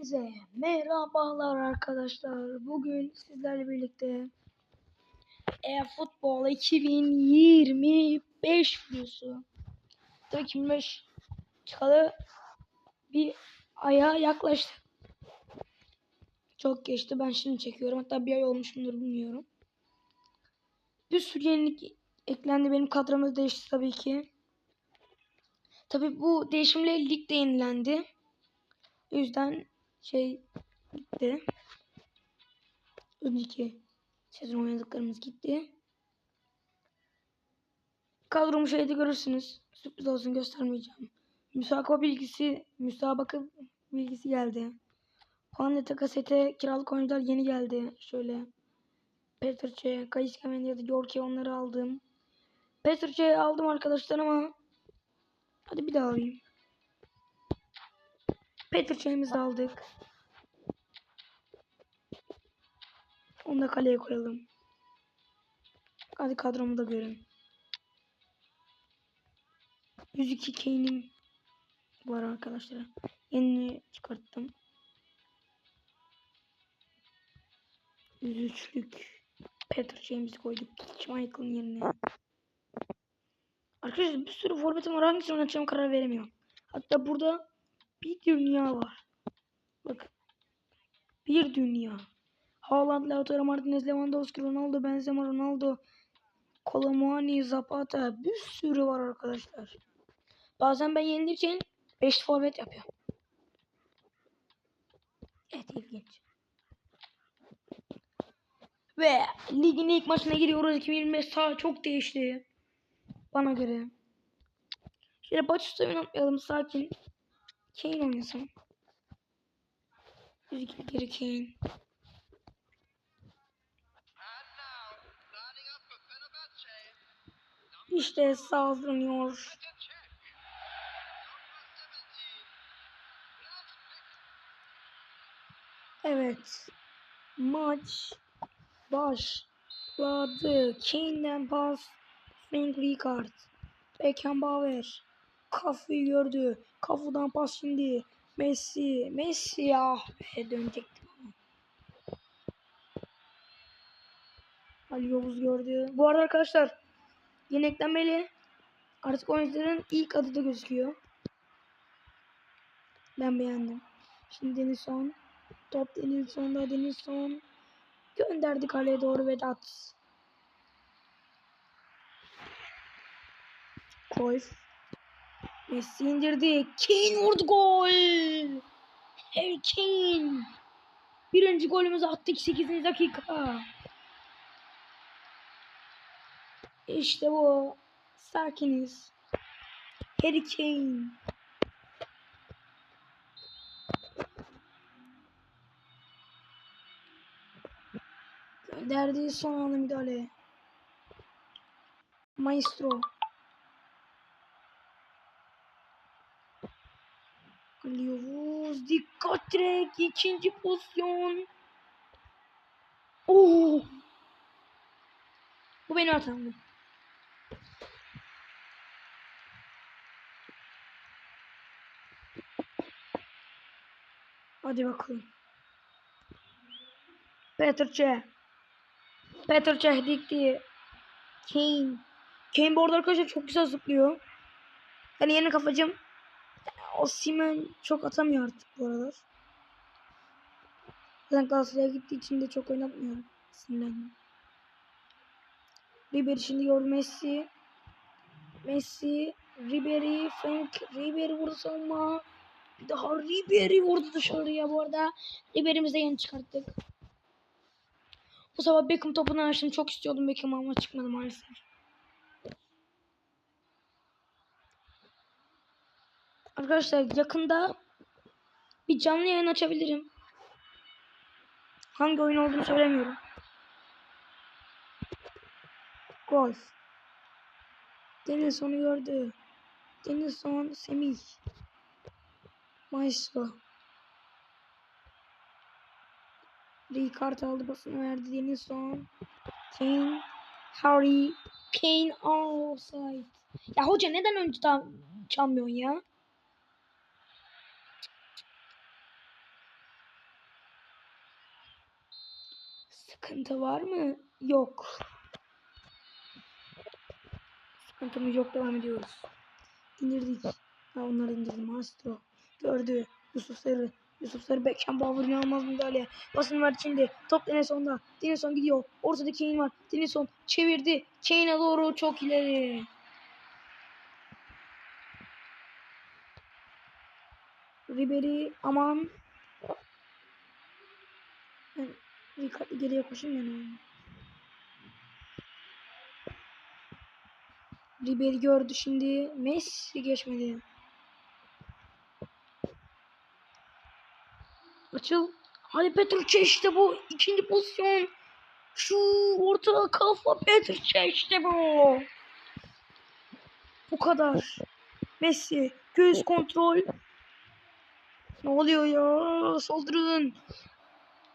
Hepinize merhabalar arkadaşlar. Bugün sizlerle birlikte e-futbol 2025 videosu. Tabii 2025 çıkalı bir aya yaklaştı. Çok geçti. Ben şimdi çekiyorum. Hatta bir ay olmuş mudur bilmiyorum. Bir sürü yenilik eklendi. Benim kadromuz değişti tabii ki. Tabii bu değişimle lig de yenilendi. O yüzden şey gitti. Önceki sezon oynadıklarımız gitti. Kadromu şeyde görürsünüz. Sürpriz olsun göstermeyeceğim. Müsabaka bilgisi, müsabaka bilgisi geldi. Pandete kasete kiralık oyuncular yeni geldi. Şöyle Petrçe, Kayıska ya da Yorke onları aldım. Petrçe'yi aldım arkadaşlar ama hadi bir daha alayım. Petrçe'mizi aldık. Onu da kaleye koyalım. Hadi kadromu da görün. 102 Kane'im var arkadaşlar. Yeni çıkarttım. 103'lük Petrçe'mizi koyduk. Michael'ın yerine. Arkadaşlar bir sürü forvetim var. Hangisini oynatacağım karar veremiyorum. Hatta burada bir dünya var. Bak. Bir dünya. Haaland, Lautaro Martinez, Lewandowski, Ronaldo, Benzema, Ronaldo, Colomani, Zapata bir sürü var arkadaşlar. Bazen ben yenilirken 5 forvet yapıyorum. Evet ilginç. Ve ligin ilk maçına giriyoruz. 2025 sağ çok değişti. Bana göre. Şöyle Batista'yı oynatmayalım sakin. Kane oynasın. 102 geri Kane. İşte saldırıyor. Evet. Maç başladı. Kane'den pas. Frank Rijkaard. Beckenbauer. Kafayı gördü. Kafudan pas şimdi. Messi. Messi ah be dönecektim. Ali Yavuz gördü. Bu arada arkadaşlar yeni eklenmeli. Artık oyuncuların ilk adı da gözüküyor. Ben beğendim. Şimdi Denizson. Top Denizson'da Denizson. Gönderdi kaleye doğru Vedat. Cruyff. Messi indirdi. Kane vurdu gol. Harry Kane. Birinci golümüzü attık 8. dakika. İşte bu. Sakiniz. Harry Kane. Gönderdiği son anda müdahale. Maestro. Alıyoruz. Dikkat direkt. ikinci pozisyon. Oo. Bu benim hatamdı. Hadi bakalım. Petrçe. Petrçe dikti. Kane. Kane bu arada arkadaşlar çok güzel zıplıyor. Yani yeni kafacım. O Simen çok atamıyor artık bu aralar. Zaten Galatasaray'a gittiği için de çok oynatmıyorum. Sinirlendim. Ribery şimdi gördü Messi. Messi. Ribery. Frank. Ribery vurdu savunma. Bir daha Ribery vurdu dışarıya bu arada. Ribery'mizi de yeni çıkarttık. Bu sabah Beckham topunu açtım. Çok istiyordum Beckham ama çıkmadı maalesef. Arkadaşlar yakında bir canlı yayın açabilirim. Hangi oyun olduğunu söylemiyorum. Golf. Denizson'u gördü. Denizson, Semih. Maestro. Ricard aldı basını verdi Denizson. Kane. Harry. Kane offside. Ya hoca neden önce tam çalmıyorsun ya? Sıkıntı var mı? Yok. Sıkıntımız yok devam ediyoruz. İndirdik. Ha onları indirdim. Maestro. Gördü. Yusuf Sarı. Yusuf Sarı Beckenbauer inanılmaz müdahale. Basın var içinde. Top Denelson'da. Denelson gidiyor. Ortada Kane var. Denelson çevirdi. Kane'e doğru çok ileri. Ribery aman. Ben dikkatli geriye koşayım yani. Ribery gördü şimdi. Messi geçmedi. Açıl. Hadi Petrusche işte bu. ikinci pozisyon. Şu orta kafa Petrusche işte bu. Bu kadar. Messi. Göz kontrol. Ne oluyor ya? Saldırın.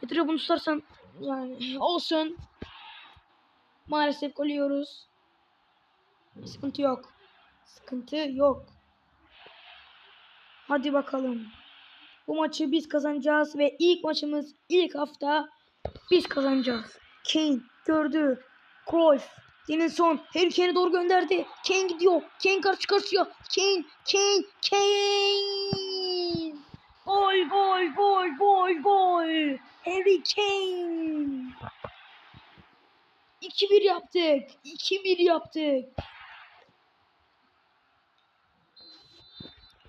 Petrusche bunu tutarsan yani olsun. Maalesef gol yiyoruz. Sıkıntı yok. Sıkıntı yok. Hadi bakalım. Bu maçı biz kazanacağız ve ilk maçımız ilk hafta biz kazanacağız. Kane gördü. Cruyff. Denilson Harry Kane'e doğru gönderdi. Kane gidiyor. Kane karşı karşıya. Kane, Kane, Kane. Gol, gol, gol, gol, gol. Harry Kane. 2-1 yaptık. 2-1 yaptık.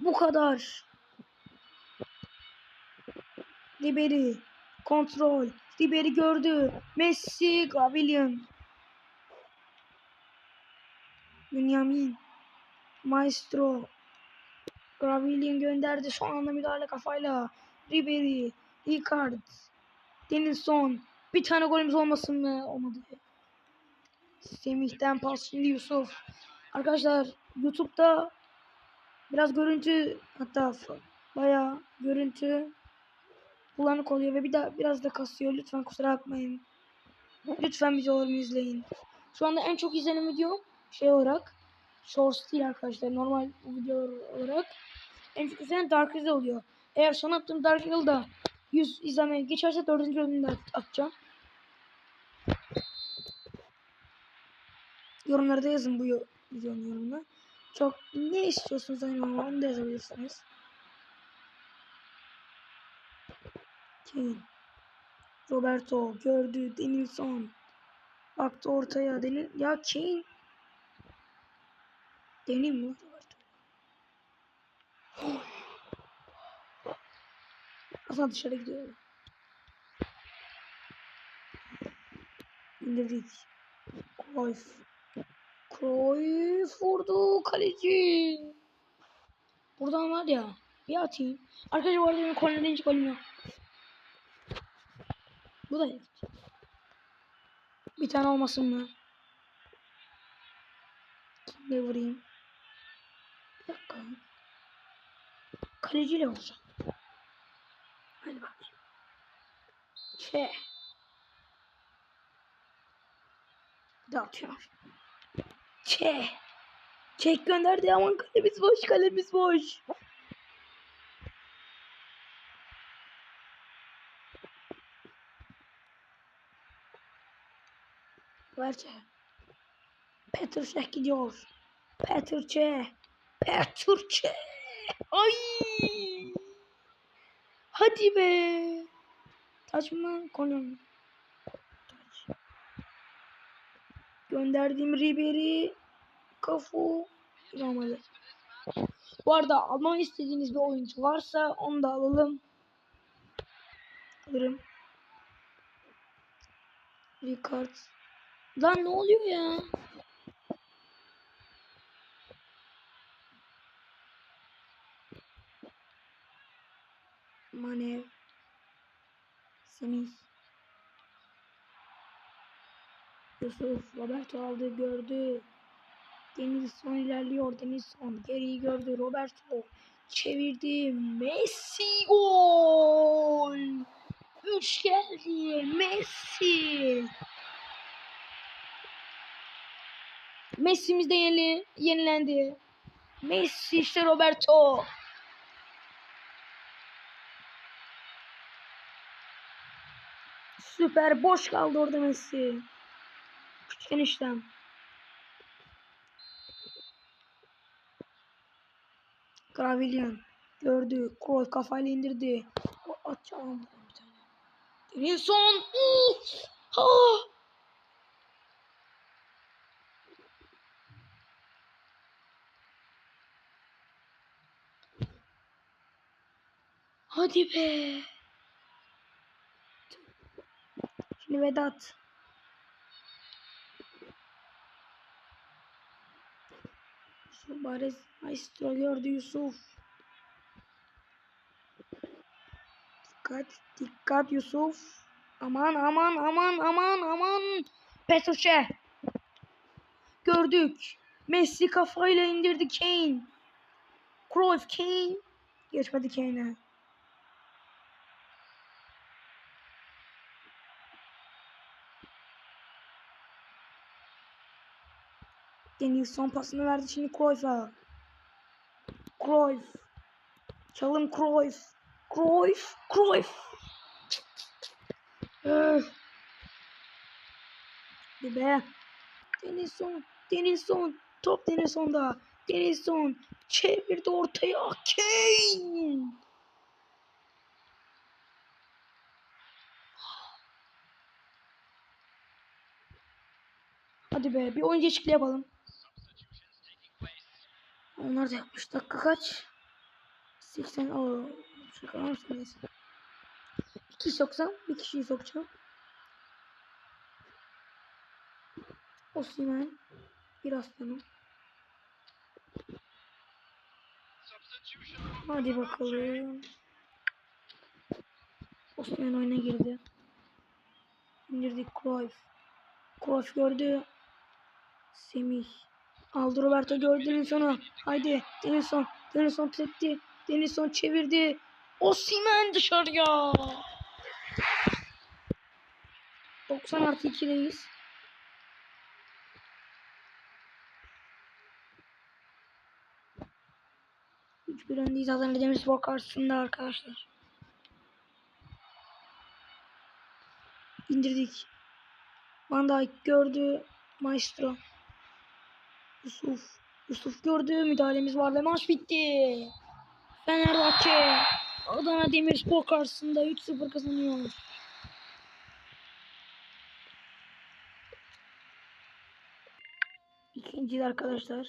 Bu kadar. Ribery. Kontrol. Ribery gördü. Messi. Gavillion. Bünyamin. Maestro. Gavillion gönderdi. Son anda müdahale kafayla. Ribery. Ricard. Denilson. Bir tane golümüz olmasın mı? Olmadı. Semih'ten pas şimdi Yusuf. Arkadaşlar YouTube'da biraz görüntü hatta bayağı görüntü bulanık oluyor ve bir daha biraz da kasıyor. Lütfen kusura bakmayın. Lütfen videolarımı izleyin. Şu anda en çok izlenen video şey olarak Shorts değil arkadaşlar. Normal videolar olarak en çok izlenen Dark Riddle oluyor. Eğer son attığım Dark Riddle'da 100 izlemeye geçerse 4. bölümünde at- atacağım. Yorumlarda yazın bu videonun yorumuna. Çok ne istiyorsunuz aynı ama onu da yazabilirsiniz. Kane. Roberto gördü. Denilson. Baktı ortaya. Denil ya Kane. Deneyim mi? Roberto? Aslında dışarı gidiyor. İndirdik. Cruyff. Cruyff vurdu kaleci. Buradan var ya bir atayım. Arkadaşlar bu arada benim kornerden hiç golüm yok. Bu da yok. Bir tane olmasın mı? Ne vurayım? Bir dakika. Kaleciyle olacak. Hadi bakayım. Çe. Dağıtıyor. Çe. Çek gönderdi aman kalemiz boş kalemiz boş. Verce. Petrusek gidiyor. Petrusek. Petrusek. Ay. Hadi be. Taç mı? Mu? Taç. Gönderdiğim Ribery. Kafu. Olmadı. Bu arada almamı istediğiniz bir oyuncu varsa onu da alalım. Alırım. Ricard. Lan ne oluyor ya? Manev. Semih. Yusuf. Roberto aldı gördü. Denilson ilerliyor. Denilson geriyi gördü. Roberto çevirdi. Messi gol. Üç geldi. Messi. Messi'miz de yeni, yenilendi. Messi işte Roberto. Süper boş kaldı orada Messi. Küçük eniştem. Gravillian gördü. Kroos kafayla indirdi. Atacağım bir tane. Denilson. Ha! Hadi be. Şimdi Vedat. Yusuf Barez Maestro gördü Yusuf. Dikkat, dikkat Yusuf. Aman aman aman aman aman. Petruche. Gördük. Messi kafayla indirdi Kane. Cruyff Kane. Geçmedi Kane'e. Deniz son pasını verdi şimdi Cruyff'a. Cruyff. Çalım Cruyff. Cruyff. Cruyff. Hadi be. Denizson. Denizson. Top Denizson'da. Denizson. Çevirdi ortaya. Kane. Hadi be bir oyuncu değişikliği yapalım. Onlar da yapmış. Dakika kaç? 80. Oo. Şaka mısın? Neyse. İki soksam bir kişiyi sokacağım. Osman. Bir aslanım. Hadi bakalım. Osman oyuna girdi. İndirdik Cruyff. Cruyff gördü. Semih. Aldı Roberto gördü Denilson'u. Haydi Denilson. Denilson tepti. Denilson çevirdi. Osimhen dışarıya. 90 artı 2'deyiz. Üç bir öndeyiz Adana Demirspor karşısında arkadaşlar. İndirdik. Van Dijk gördü. Maestro. Yusuf. Yusuf gördü. Müdahalemiz var ve maç bitti. Fenerbahçe Adana Demirspor karşısında 3-0 kazanıyor. İkinci arkadaşlar.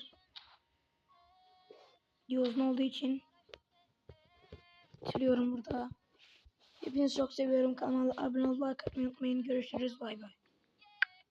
Diyozun olduğu için bitiriyorum burada. Hepinizi çok seviyorum. Kanala abone olmayı unutmayın. Görüşürüz. Bay bay.